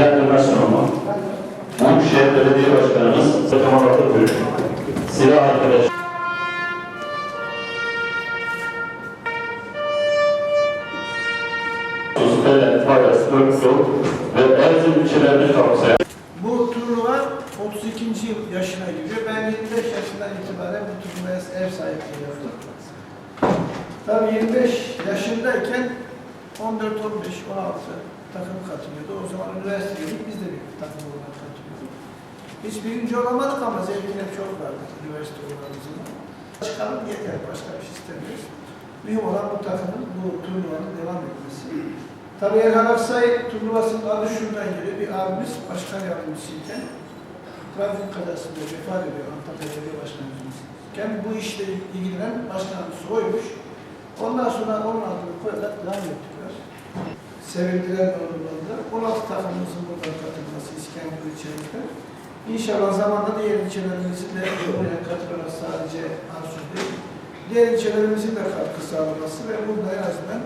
bilgilendirme sunumu. Mumşehir Belediye Başkanımız Kemal Atatürk, silah arkadaş. Sustele, Fayas, Örkül ve Erzurum ilçelerini kapsayan Bu turnuva 32. yıl yaşına giriyor. Ben 25 yaşından itibaren bu turnuvaya ev sahipliği yaptım. Tabii 25 yaşındayken 14, 15, 16 takım katılıyordu. O zaman üniversitedeydik, biz de bir takım olarak katılıyorduk. Hiç birinci olamadık ama zevkine çok vardı üniversite olmamızın. Çıkalım yeter, başka bir şey istemiyoruz. Mühim olan bu takımın, bu turnuvanın devam etmesi. Tabii Erhan Aksay turnuvasının adı şuradan geliyor. Bir abimiz başkan yardımcısıyken trafik kazasında vefat ediyor Antalya Belediye Başkanımız. Kendi bu işle ilgilenen başkanımız oymuş. Ondan sonra onun adını koyarak devam ettiler. Sevindiren olumlarında 16 takımımızın buradan katılması İskenderun içerisinde. İnşallah zamanla diğer ilçelerimizin de buraya katılması sadece Arsuz değil, diğer ilçelerimizin de katkı sağlaması ve burada en azından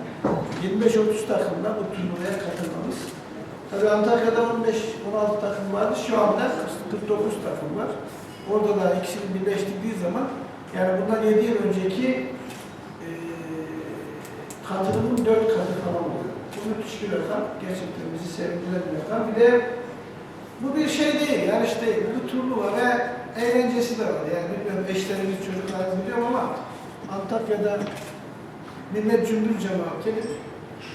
25-30 takımla bu turnuvaya katılmamız. Tabii Antakya'da 15-16 takım vardı. Şu anda 49 takım var. Orada da ikisinin birleştirdiği zaman yani bundan 7 yıl önceki müthiş bir rakam. Gerçekten bizi sevindiren bir rakam. Bir de bu bir şey değil, yarış değil. Bu turnuva ve eğlencesi de var. Yani bilmiyorum eşlerimiz, çocuklarımız biliyorum ama Antakya'da millet cümbür cemaat gelip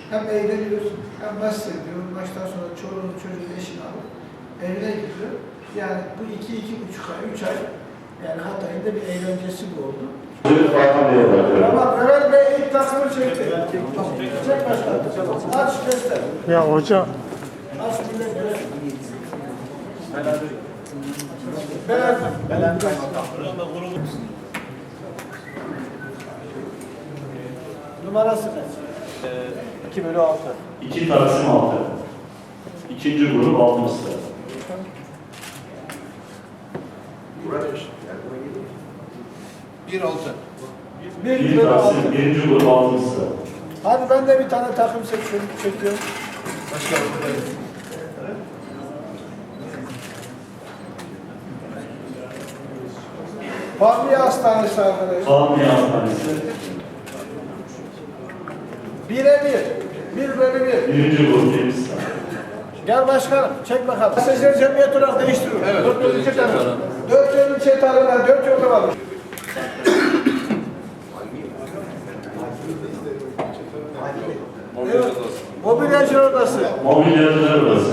hem eğleniyor, hem bahsediyor. Baştan sonra çoluğunu, çocuğunu, eşini alıp evine gidiyor. Yani bu iki, iki buçuk ay, üç ay yani Hatay'ın da bir eğlencesi bu oldu. Ama Mehmet Bey ilk takımı çekti. Aç göster. Ya hoca Aç millet göster. Belen. Numarası kaç? 2 bölü 6. İki Taksim altı. İkinci grup altı sıra. Bir altı. Bir, Bir altı. Taksim, birinci grup altı sıra. Hadi ben de bir tane takım seçiyorum, çekiyorum. Fahriye Hastanesi arkadaşlar. Fatih Hastanesi, Bire bir. Bir bölü bir. birinci sıra. Gel başkanım, çek bakalım. Gazeteciler Cemiyet olarak değiştiriyor. Evet, Dört yıl değiştiriyor. çetarı. Dört yıl çetarı, dört yıl var. Evet. Mobilyacı odası. Mobilyacılar odası,